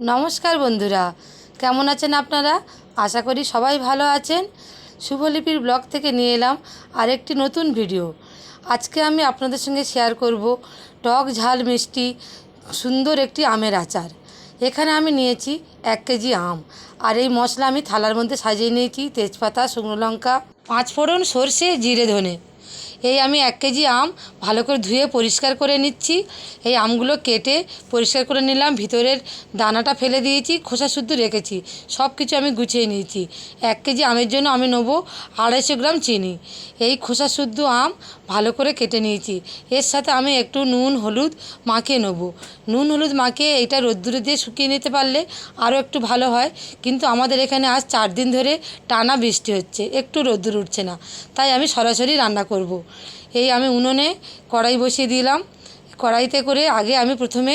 নমস্কার বন্ধুরা, কেমন আছেন আপনারা? আশা করি সবাই ভালো আছেন। শুভলিপির ব্লগ থেকে নিয়ে এলাম আরেকটি নতুন ভিডিও। আজকে আমি আপনাদের সঙ্গে শেয়ার করব টক ঝাল মিষ্টি, সুন্দর একটি আমের আচার। এখানে আমি নিয়েছি এক কেজি আম। আর এই মশলা আমি থালার মধ্যে সাজিয়ে নিয়েছি তেজপাতা, শুকনো লঙ্কা পাঁচ ফোড়ন সর্ষে, জিরে, ধনে। এই আমি এক কেজি আম ভালো করে ধুয়ে পরিষ্কার করে নিচ্ছি। এই আমগুলো কেটে পরিষ্কার করে নিলাম, ভিতরের দানাটা ফেলে দিয়েছি, খোসা শুদ্ধ রেখেছি সব কিছু আমি গুছিয়ে নিয়েছি। এক কেজি আমের জন্য আমি নেব আড়াইশো গ্রাম চিনি। এই খোসা শুদ্ধ আম ভালো করে কেটে নিয়েছি। এর সাথে আমি একটু নুন, হলুদ মাখিয়ে নেব। নুন, হলুদ মাখিয়ে এইটা রোদ্দুরে দিয়ে শুকিয়ে নিতে পারলে আরও একটু ভালো হয়। কিন্তু আমাদের এখানে আজ চার দিন ধরে টানা বৃষ্টি হচ্ছে, একটু রোদ্দুর উঠছে না। তাই আমি সরাসরি রান্না করব। এই আমি উনুনে কড়াই বসিয়ে দিলাম। কড়াইতে করে আগে আমি প্রথমে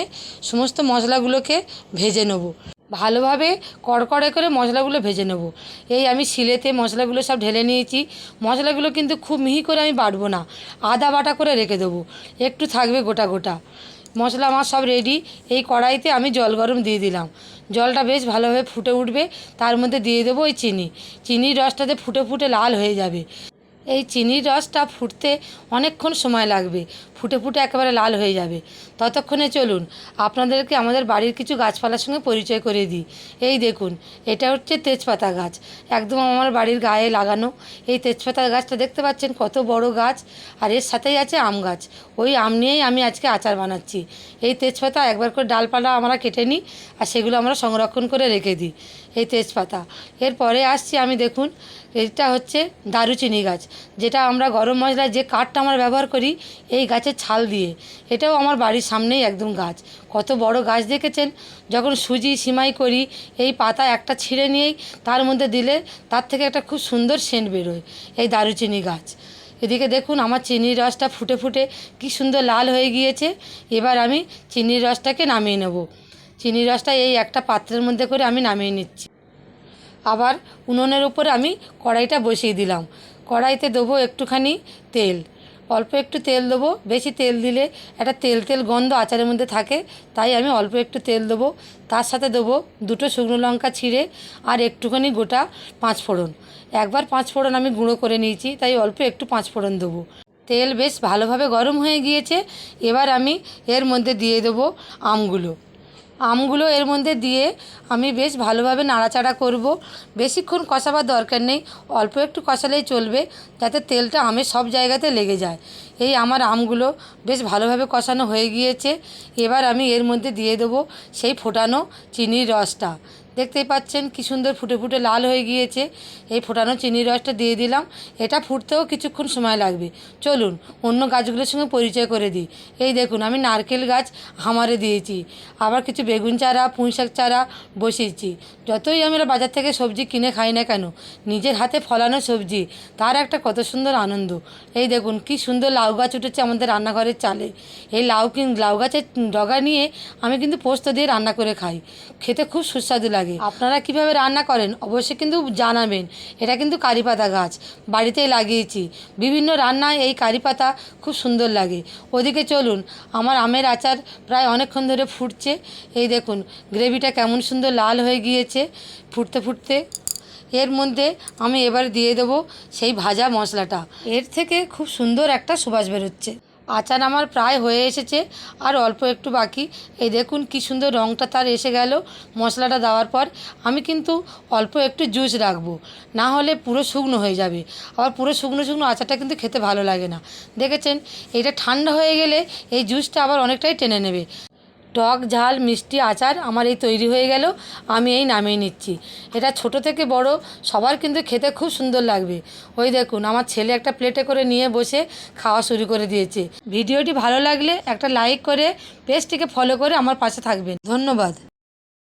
সমস্ত মশলাগুলোকে ভেজে নেব। ভালোভাবে কড়কড়ে করে মশলাগুলো ভেজে নেব। এই আমি শিলেতে মশলাগুলো সব ঢেলে নিয়েছি। মশলাগুলো কিন্তু খুব মিহি করে আমি বাটবো না। আদা বাটা করে রেখে দেবো। একটু থাকবে গোটা গোটা। মশলা আমার সব রেডি এই কড়াইতে আমি জল গরম দিয়ে দিলাম। জলটা বেশ ভালোভাবে ফুটে উঠবে। তার মধ্যে দিয়ে দেবো ওই চিনি। চিনির রসটাতে ফুটে ফুটে লাল হয়ে যাবে। এই চিনির রসটা ফুটতে অনেকক্ষণ সময় লাগবে। ফুটে ফুটে একেবারে লাল হয়ে যাবে। ততক্ষণে চলুন, আপনাদেরকে আমাদের বাড়ির কিছু গাছপালার সঙ্গে পরিচয় করে দিই। এই দেখুন, এটা হচ্ছে তেজপাতা গাছ। একদম আমার বাড়ির গায়ে লাগানো। এই তেজপাতা গাছটা দেখতে পাচ্ছেন, কত বড় গাছ। আর এর সাথেই আছে আম গাছ। ওই আম নিয়েই আমি আজকে আচার বানাচ্ছি। এই তেজপাতা একবার করে ডালপালা আমরা কেটে নিই, আর সেগুলো আমরা সংরক্ষণ করে রেখে দিই। এই তেজপাতা। এরপরে আসছি আমি দেখুন, এটা হচ্ছে দারুচিনি গাছ। যেটা আমরা গরম মশলায় যে কাঠটা আমরা ব্যবহার করি, এই গাছের ছাল দিয়ে। এটাও আমার বাড়ির সামনেই একদম গাছ। কত বড় গাছ দেখেছেন? যখন সুজি সিমাই করি, এই পাতা একটা ছিঁড়ে নিয়েই তার মধ্যে দিলে তার থেকে একটা খুব সুন্দর সেন্ট বেরোয় এই দারুচিনি গাছ। এদিকে দেখুন, আমার চিনির রসটা ফুটে ফুটে কি সুন্দর লাল হয়ে গিয়েছে। এবার আমি চিনির রসটাকে নামিয়ে নেব। চিনির রসটা এই একটা পাত্রের মধ্যে করে আমি নামিয়ে নিচ্ছি। আবার উনুনের উপরে আমি কড়াইটা বসিয়ে দিলাম। কড়াইতে দেবো একটুখানি তেল। অল্প একটু তেল দেবো। বেশি তেল দিলে একটা তেল তেল গন্ধ আচারের মধ্যে থাকে, তাই আমি অল্প একটু তেল দেবো। তার সাথে দেবো দুটো শুকনো লঙ্কা ছিঁড়ে আর একটুখানি গোটা পাঁচ ফোড়ন। একবার পাঁচ ফোড়ন আমি গুঁড়ো করে নিয়েছি, তাই অল্প একটু পাঁচ ফোড়ন দেবো। তেল বেশ ভালোভাবে গরম হয়ে গিয়েছে। এবার আমি এর মধ্যে দিয়ে দেবো আমগুলো। আমগুলো এর মধ্যে দিয়ে আমি বেশ ভালোভাবে নাড়াচাড়া করব। বেশিক্ষণ কষাবার দরকার নেই, অল্প একটু কষালেই চলবে, যাতে তেলটা আমের সব জায়গাতে লেগে যায়। এই আমার আমগুলো বেশ ভালোভাবে কষানো হয়ে গিয়েছে। এবার আমি এর মধ্যে দিয়ে দেবো সেই ফোটানো চিনির রসটা। দেখতেই পাচ্ছেন কি সুন্দর ফুটে ফুটে লাল হয়ে গিয়েছে। এই ফোটানো চিনির রসটা দিয়ে দিলাম। এটা ফুটতেও কিছুক্ষণ সময় লাগবে। চলুন, অন্য গাছগুলোর সঙ্গে পরিচয় করে দিই। এই দেখুন, আমি নারকেল গাছ হামারে দিয়েছি। আবার কিছু বেগুন চারা, পুঁই শাক চারা বসিয়েছি। যতই আমরা বাজার থেকে সবজি কিনে খাই না কেন, নিজের হাতে ফলানো সবজি, তার একটা কত সুন্দর আনন্দ। এই দেখুন, কি সুন্দর লাউ গাছ উঠেছে আমাদের রান্নাঘরের চালে। এই লাউ কিন, লাউ গাছের ডগা নিয়ে আমি কিন্তু পোস্ত দিয়ে রান্না করে খাই। খেতে খুব সুস্বাদু লাগে। আপনারা কীভাবে রান্না করেন? অবশ্যই কিন্তু জানাবেন। এটা কিন্তু কারি পাতা গাছ। বাড়িতেই লাগিয়েছি। বিভিন্ন রান্নায় এই কারি পাতা খুব সুন্দর লাগে। ওদিকে চলুন, আমার আমের আচার প্রায় অনেকক্ষণ ধরে ফুটছে। এই দেখুন, গ্রেভিটা কেমন সুন্দর লাল হয়ে গিয়েছে ফুটতে ফুটতে। এর মধ্যে আমি এবার দিয়ে দেবো সেই ভাজা মশলাটা। এর থেকে খুব সুন্দর একটা সুবাস বেরোচ্ছে। আচার আমার প্রায় হয়ে এসেছে, আর অল্প একটু বাকি। এই দেখুন কি সুন্দর রঙটা তার এসে গেল মশলাটা দেওয়ার পর। আমি কিন্তু অল্প একটু জুস রাখব, না হলে পুরো শুকনো হয়ে যাবে। আবার পুরো শুকনো শুকনো আচারটা কিন্তু খেতে ভালো লাগে না। দেখেছেন? এটা ঠান্ডা হয়ে গেলে এই জুসটা আবার অনেকটাই টেনে নেবে। টক ঝাল, মিষ্টি আচার আমার এই তৈরি হয়ে গেল, আমি এই নামিয়ে নিচ্ছি। এটা ছোট থেকে বড়, সবার কিন্তু খেতে খুব সুন্দর লাগবে। ওই দেখুন, আমার ছেলে একটা প্লেটে করে নিয়ে বসে খাওয়া শুরু করে দিয়েছে। ভিডিওটি ভালো লাগলে একটা লাইক করে, পেজটিকে ফলো করে আমার পাশে থাকবেন। ধন্যবাদ।